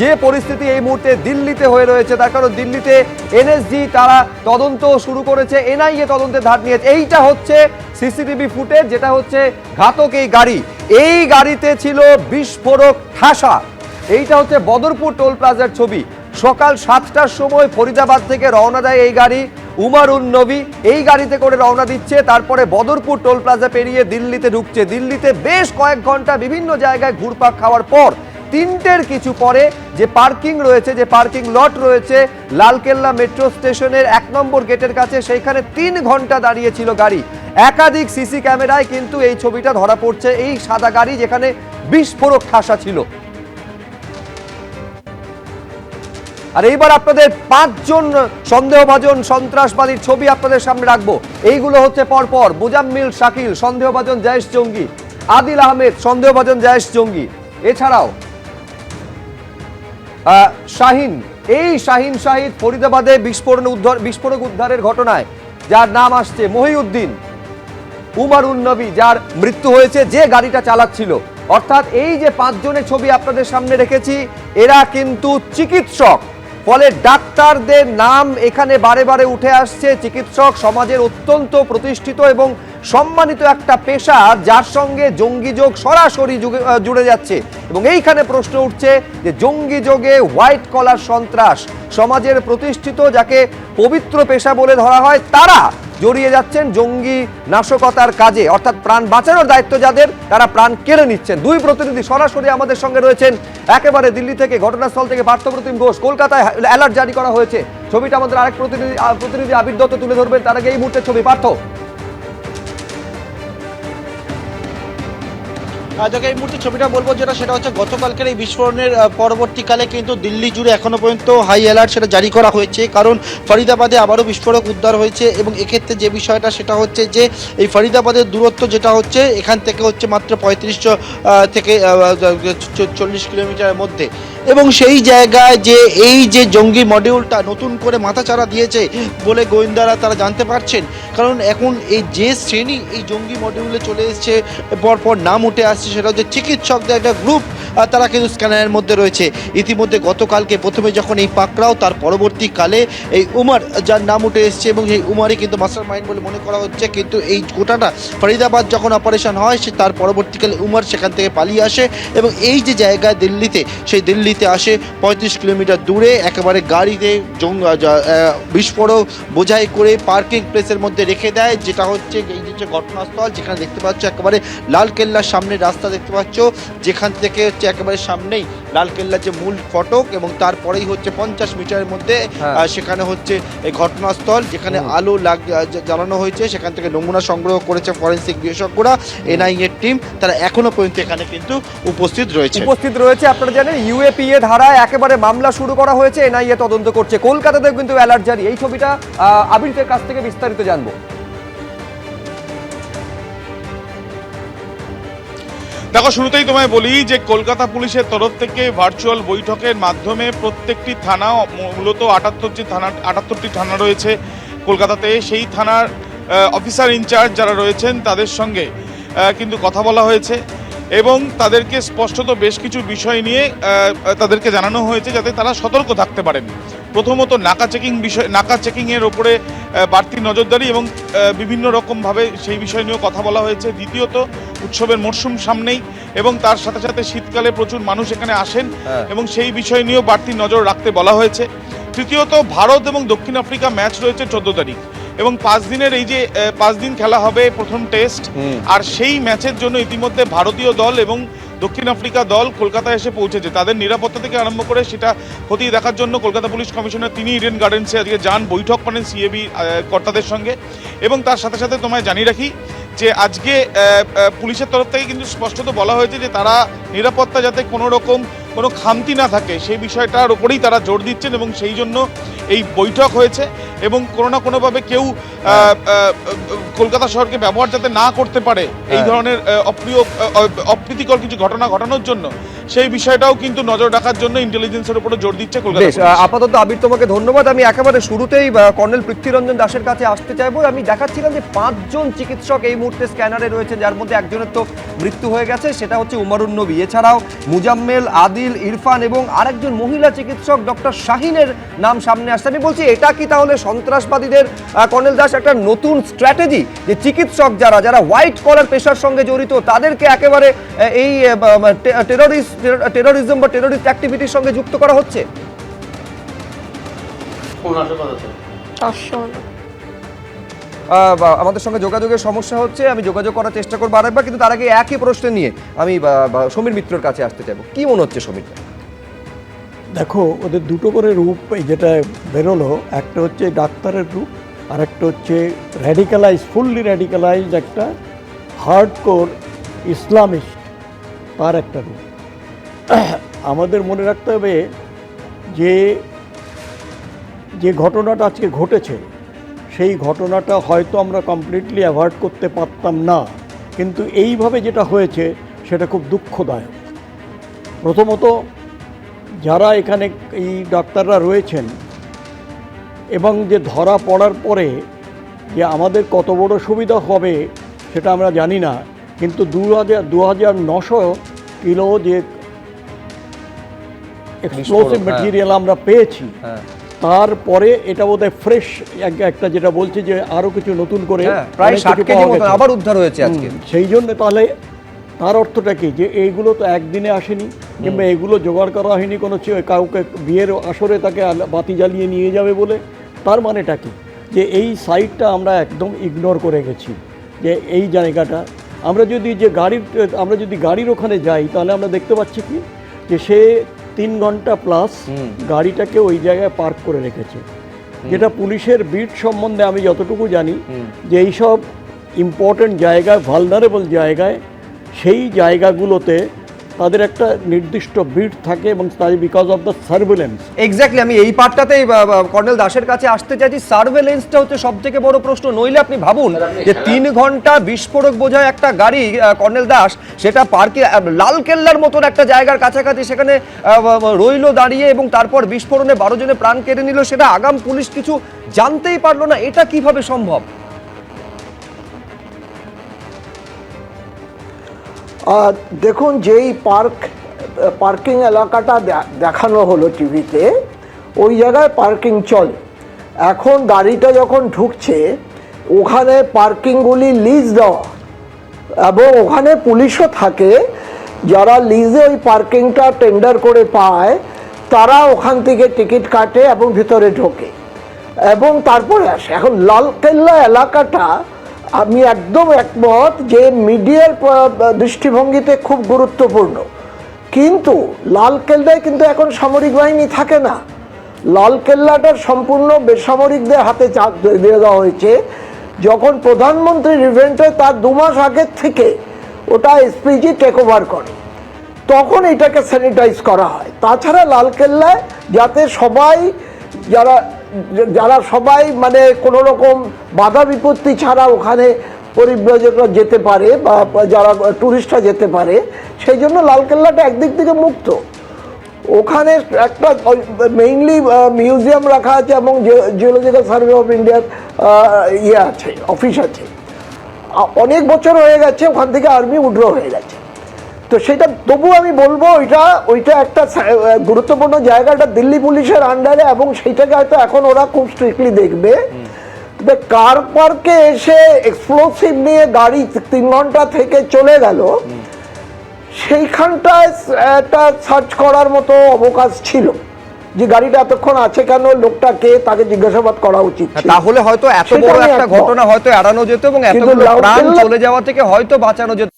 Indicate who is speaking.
Speaker 1: যে পরিস্থিতি এই মুহূর্তে দিল্লিতে হয়ে রয়েছে, তার কারণ দিল্লিতে এনএসজি তারা তদন্ত শুরু করেছে, এনআইএ তদন্তের ধার নিয়েছে। এইটা হচ্ছে সিসিটিভি ফুটেজ, যেটা হচ্ছে ঘাতক এই গাড়ি। এই গাড়িতে ছিল বিস্ফোরক ঠাসা। এইটা হচ্ছে বদরপুর টোল প্লাজার ছবি। সকাল সাতটার সময় ফরিদাবাদ থেকে রওনা দেয় এই গাড়ি উমারুন নবী। এই গাড়িতে করে রওনা দিচ্ছে, তারপরে বদরপুর টোল প্লাজা পেরিয়ে দিল্লিতে ঢুকছে। দিল্লিতে বেশ কয়েক ঘণ্টা বিভিন্ন জায়গায় ঘুরপাক খাওয়ার পর তিনটের কিছু পরে যে পার্কিং রয়েছে, যে পার্কিং লট রয়েছে, লালকেল্লা মেট্রো স্টেশনের এক নম্বর গেটের কাছে সেইখানে তিন ঘণ্টা দাঁড়িয়েছিল গাড়ি। একাধিক সিসি ক্যামেরায় কিন্তু এই ছবিটা ধরা পড়ছে এই সাদা গাড়ি যেখানে বিস্ফোরক ঠাসা ছিল। আর এইবার আপনাদের পাঁচজন সন্দেহভাজন সন্ত্রাসবাদীর ছবি আপনাদের সামনে রাখব। এইগুলো হচ্ছে পরপর মুজাম্মিল শাকিল, সন্দেহভাজন জায়েশ জঙ্গি, আদিল আহমেদ, সন্দেহভাজন জায়েশ জঙ্গি। এছাড়াও শাহিন, এই শাহিন শাহিদ ফরিদাবাদে বিস্ফোরণ উদ্ধার, বিস্ফোরক উদ্ধারের ঘটনায়, যার নাম আসছে মহিউদ্দিন। উমার উন্নবী যার মৃত্যু হয়েছে যে গাড়িটা চালাচ্ছিল। অর্থাৎ এই যে পাঁচজনের ছবি আপনাদের সামনে রেখেছি, এরা কিন্তু চিকিৎসক। ফলে ডাক্তারদের নাম এখানে বারে বারে উঠে আসছে। চিকিৎসক সমাজের অত্যন্ত প্রতিষ্ঠিত এবং সম্মানিত একটা পেশা যার সঙ্গে জঙ্গি যোগ সরাসরি জুড়ে যাচ্ছে। এবং এইখানে প্রশ্ন উঠছে যে জঙ্গি যোগে হোয়াইট কলার সন্ত্রাস সমাজের প্রতিষ্ঠিত যাকে পবিত্র পেশা বলে ধরা হয়, তারা জড়িয়ে যাচ্ছেন জঙ্গি নাশকতার কাজে। অর্থাৎ প্রাণ বাঁচানোর দায়িত্ব যাদের, তারা প্রাণ কেড়ে নিচ্ছেন। দুই প্রতিনিধি সরাসরি আমাদের সঙ্গে রয়েছেন। একেবারে দিল্লি থেকে ঘটনাস্থল থেকে পার্থপ্রতিম ঘোষ। কলকাতায় অ্যালার্ট জারি করা হয়েছে। ছবিটা আমাদের আরেক প্রতিনিধি প্রতিনিধি আবির দত্ত তুলে ধরবেন। তার আগে এই মুহূর্তে ছবি, পার্থ।
Speaker 2: দেখো এই মুহূর্তে ছবিটা বলব যেটা, সেটা হচ্ছে গতকালকের এই বিস্ফোরণের পরবর্তীকালে কিন্তু দিল্লি জুড়ে এখনও পর্যন্ত হাই অ্যালার্ট সেটা জারি করা হয়েছে। কারণ ফরিদাবাদে আবারও বিস্ফোরক উদ্ধার হয়েছে এবং এক্ষেত্রে যে বিষয়টা, সেটা হচ্ছে যে এই ফরিদাবাদের দূরত্ব যেটা হচ্ছে, এখান থেকে হচ্ছে মাত্র পঁয়ত্রিশশো থেকে চল্লিশ কিলোমিটারের মধ্যে। এবং সেই জায়গায় যে এই যে জঙ্গি মডিউলটা নতুন করে মাথাচাড়া দিয়েছে বলে গোয়েন্দারা তারা জানতে পারছেন কারণ এখন এই যে শ্রেণি এই জঙ্গি মডিউলে চলে এসছে, পরপর নাম উঠে আসছে, সেটা হচ্ছে চিকিৎসকদের একটা গ্রুপ তারা কিন্তু স্ক্যানারের মধ্যে রয়েছে। ইতিমধ্যে গতকালকে প্রথমে যখন এই পাকড়াও, তার পরবর্তীকালে এই উমার, যার নাম উঠে এসছে এবং এই উমারই কিন্তু মাস্টার মাইন্ড বলে মনে করা হচ্ছে। কিন্তু এই গোটাটা ফরিদাবাদ যখন অপারেশন হয়, সে তার পরবর্তীকালে উমার সেখান থেকে পালিয়ে আসে এবং এই যে জায়গায় দিল্লিতে, সেই দিল্লিতে আসে পঁয়ত্রিশ কিলোমিটার দূরে একেবারে গাড়িতে বিস্ফোরক বোঝাই করে পার্কিং প্লেসের মধ্যে রেখে দেয়, যেটা হচ্ছে এই যে ঘটনাস্থল, যেখানে দেখতে পাচ্ছ একেবারে লাল কেল্লার সামনে রাস্তা দেখতে পাচ্ছ, যেখান থেকে হচ্ছে একেবারে সামনেই লালকেল্লার যে মূল ফটক এবং তারপরেই হচ্ছে পঞ্চাশ মিটারের মধ্যে
Speaker 1: হ্যাঁ।
Speaker 2: সেখানে হচ্ছে এই ঘটনাস্থল যেখানে আলো লাগ জ্বালানো হয়েছে। সেখান থেকে নমুনা সংগ্রহ করেছে ফরেন্সিক বিশেষজ্ঞরা এনআইএর টিম। তারা এখনও পর্যন্ত এখানে কিন্তু উপস্থিত রয়েছে।
Speaker 1: উপস্থিত রয়েছে। আপনারা জানেন ইউএপিএ ধারায় একেবারে মামলা শুরু করা হয়েছে এনআইএ তদন্ত করছে। কলকাতাতেও কিন্তু অ্যালার্ট জারি। এই ছবিটা আহ, আবিরের কাছ থেকে বিস্তারিত জানব।
Speaker 3: দেখো, শুরুতেই তোমায় বলি যে কলকাতা পুলিশের তরফ থেকে ভার্চুয়াল বৈঠকের মাধ্যমে প্রত্যেকটি থানা, মূলত আটাত্তরটি থানা আটাত্তরটি থানা রয়েছে কলকাতাতে। সেই থানার অফিসার ইনচার্জ যারা রয়েছেন, তাদের সঙ্গে কিন্তু কথা বলা হয়েছে। এবং তাদেরকে স্পষ্টত বেশ কিছু বিষয় নিয়ে তাদেরকে জানানো হয়েছে যাতে তারা সতর্ক থাকতে পারেন। প্রথমত নাকা চেকিং বিষয় নাকা চেকিংয়ের ওপরে বাড়তি নজরদারি এবং বিভিন্ন রকমভাবে সেই বিষয় নিয়েও কথা বলা হয়েছে। দ্বিতীয়ত উৎসবের মরশুম সামনেই এবং তার সাথে সাথে শীতকালে প্রচুর মানুষ এখানে আসেন
Speaker 1: হ্যাঁ।
Speaker 3: এবং সেই বিষয় নিয়েও বাড়তি নজর রাখতে বলা হয়েছে। তৃতীয়ত ভারত এবং দক্ষিণ আফ্রিকা ম্যাচ রয়েছে চোদ্দ তারিখ। এবং পাঁচ দিনের এই যে পাঁচ দিন খেলা হবে প্রথম টেস্ট আর সেই ম্যাচের জন্য ইতিমধ্যে ভারতীয় দল এবং দক্ষিণ আফ্রিকা দল কলকাতায় এসে পৌঁছেছে। তাদের নিরাপত্তা থেকে আরম্ভ করে সেটা খতিয়ে দেখার জন্য কলকাতা পুলিশ কমিশনার তিনি ইডেন গার্ডেন্সে আজকে যান বৈঠক করেন সিএবি কর্তাদের সঙ্গে। এবং তার সাথে সাথে তোমায় জানিয়ে রাখি যে আজকে পুলিশের তরফ থেকে কিন্তু স্পষ্টত বলা হয়েছে যে তারা নিরাপত্তা যাতে কোনো রকম কোনো খামতি না থাকে সেই বিষয়টার উপরেই তারা জোর দিচ্ছেন এবং সেই জন্য এই বৈঠক হয়েছে এবং কোনো না কোনোভাবে কেউ আহ, কলকাতা শহরকে ব্যবহার যাতে না করতে পারে এই
Speaker 1: হ্যাঁ।
Speaker 3: ধরনের অপ্রিয় অপ্রীতিকর কিছু ঘটনা ঘটানোর জন্য সেই বিষয়টাও কিন্তু নজর রাখার জন্য ইন্টেলিজেন্সের উপরে জোর দিচ্ছে কলকাতা
Speaker 1: আপাতত আবির তোমাকে ধন্যবাদ। আমি একেবারে শুরুতেই কর্নেল পৃথ্বীরঞ্জন দাসের কাছে আসতে চাইব। আমি দেখাচ্ছিলাম যে পাঁচজন চিকিৎসক এই মুহূর্তে স্ক্যানারে রয়েছে যার মধ্যে একজনের তো মৃত্যু হয়ে গেছে সেটা হচ্ছে উমারুন নবী। এছাড়াও মুজাম্মেল আদিল ইরফান এবং আরেকজন মহিলা চিকিৎসক ডক্টর শাহিনের নাম সামনে আসছে। আমি বলছি এটা কি তাহলে সন্ত্রাসবাদীদের কর্নেল দাস একটা নতুন স্ট্র্যাটেজি যে চিকিৎসক যারা যারা হোয়াইট কলার পেশার সঙ্গে জড়িত তাদেরকে একেবারে এই টেরোরিস্ট টেরোরিজম বা টেরোরিস্ট অ্যাক্টিভিটির সঙ্গে যুক্ত করা হচ্ছে? আমাদের সঙ্গে যোগাযোগের সমস্যা হচ্ছে আমি যোগাযোগ করার চেষ্টা করব আরেকবার কিন্তু তার আগে একই প্রশ্ন নিয়ে আমি সমীর মিত্রর কাছে আসতে চাইব। কি মনে হচ্ছে সমীর?
Speaker 4: দেখো ওদের দুটো করে রূপ এই যেটা বেরোলো একটা হচ্ছে ডাক্তারের রূপ আর একটা হচ্ছে র্যাডিক্যালাইজ ফুললি র্যাডিক্যালাইজ একটা হার্ড হার্ডকোর ইসলামিস্ট তার একটা রূপ। আমাদের মনে রাখতে হবে যে যে ঘটনাটা আজকে ঘটেছে, সেই ঘটনাটা হয়তো আমরা কমপ্লিটলি অ্যাভয়েড করতে পারতাম না। কিন্তু এইভাবে যেটা হয়েছে, সেটা খুব দুঃখদায়ক। প্রথমত, যারা এখানে এই ডাক্তাররা রয়েছেন, এবং যে ধরা পড়ার পরে যে আমাদের কত বড় সুবিধা হবে, সেটা আমরা জানি না। কিন্তু দু হাজার দু হাজার নশো কিলো যে এক্সপ্লোসিভ
Speaker 1: হ্যাঁ।
Speaker 4: মেটেরিয়াল আমরা পেয়েছি।
Speaker 1: হ্যাঁ।
Speaker 4: তারপরে এটা বোধহয় ফ্রেশ একটা যেটা বলছে যে আরও কিছু নতুন করে
Speaker 1: হ্যাঁ, প্রায় ষাট কেজি মতন আবার উদ্ধার হয়েছে আজকে।
Speaker 4: সেই জন্য তাহলে তার অর্থটা কি? যে এইগুলো তো একদিনে আসেনি কিংবা এগুলো জোগাড় করা হয়নি কোনো কাউকে বিয়ের আসরে তাকে বাতি জ্বালিয়ে নিয়ে যাবে বলে। তার মানেটা কি? যে এই সাইডটা আমরা একদম ইগনোর করে গেছি যে এই জায়গাটা। আমরা যদি যে গাড়ির আমরা যদি গাড়ির ওখানে যাই তাহলে আমরা দেখতে পাচ্ছি কি? যে সে তিন ঘণ্টা প্লাস গাড়িটাকে ওই জায়গায় পার্ক করে রেখেছে। যেটা পুলিশের বিট সম্বন্ধে আমি যতটুকু জানি যে এইসব ইম্পর্টেন্ট জায়গায় ভালনারেবল জায়গায় সেই জায়গাগুলোতে তাদের একটা নির্দিষ্ট বিট থাকে এবং তাই because of the surveillance
Speaker 1: exactly আমি এই পার্টটাতেই কর্নেল দাসের কাছে আসতে চাইছি। সার্ভেলেন্সটা হচ্ছে সব থেকে বড় প্রশ্ন, নইলে আপনি ভাবুন যে তিন ঘণ্টা বিস্ফোরক বোঝায় একটা গাড়ি কর্নেল দাস, সেটা পার্কে লাল কেল্লার মতন একটা জায়গার কাছাকাছি সেখানে রইল, দাঁড়িয়ে এবং তারপর বিস্ফোরণে বারো জনে প্রাণ কেড়ে নিল, সেটা আগাম পুলিশ কিছু জানতেই পারল না। এটা কীভাবে সম্ভব?
Speaker 5: দেখুন যেই পার্ক, পার্কিং এলাকাটা দেখানো হলো টিভিতে, ওই জায়গায় পার্কিং চলে। এখন গাড়িটা যখন ঢুকছে, ওখানে পার্কিংগুলি লিজ দেওয়া। এবং ওখানে পুলিশও থাকে, যারা লিজে ওই পার্কিংটা টেন্ডার করে পায়, তারা ওখান থেকে টিকিট কাটে এবং ভিতরে ঢোকে। এবং তারপরে আসে। এখন লালকেল্লা এলাকাটা আমি একদম একমত যে মিডিয়ার দৃষ্টিভঙ্গিতে খুব গুরুত্বপূর্ণ। কিন্তু লালকেল্লায় কিন্তু এখন সামরিক বাহিনী থাকে না। লালকেল্লাটা সম্পূর্ণ বেসামরিকদের হাতে চাপ দিয়ে দেওয়া হয়েছে। যখন প্রধানমন্ত্রীর ইভেন্টে তার দু মাস আগের থেকে ওটা এসপিজি টেক ওভার করে। তখন এটাকে স্যানিটাইজ করা হয়। তাছাড়া লালকেল্লায় যাতে সবাই যারা যারা সবাই মানে কোনো রকম বাধা বিপত্তি ছাড়া ওখানে পরিব্রজকরা যেতে পারে বা যারা টুরিস্টরা যেতে পারে, সেই জন্য লালকেল্লাটা একদিক থেকে মুক্ত। ওখানে একটা মেইনলি মিউজিয়াম রাখা আছে এবং জিওলজিক্যাল সার্ভে অফ ইন্ডিয়ার ইয়ে আছে অফিস আছে। অনেক বছর হয়ে গেছে, ওখান থেকে আর্মি উড্র হয়ে গেছে। তো সেটা তবু আমি বলব ওইটা ওইটা একটা গুরুত্বপূর্ণ জায়গাটা দিল্লি পুলিশের আন্ডারে এবং সেইটাকে হয়তো এখন ওরা খুব স্ট্রিক্টলি দেখবে। তবে কার পার্কে এসে এক্সপ্লোসিভ নিয়ে গাড়ি তিন ঘণ্টা থেকে চলে গেল। সেইখানটায় একটা সার্চ করার মতো অবকাশ ছিল। যে গাড়িটা এতক্ষণ আছে কেন লোকটা কে তাকে জিজ্ঞাসাবাদ করা উচিত ছিল।
Speaker 1: তাহলে হয়তো এত বড় একটা ঘটনা হয়তো এড়ানো যেত এবং এত প্রাণ চলে যাওয়া থেকে হয়তো বাঁচানো যেত।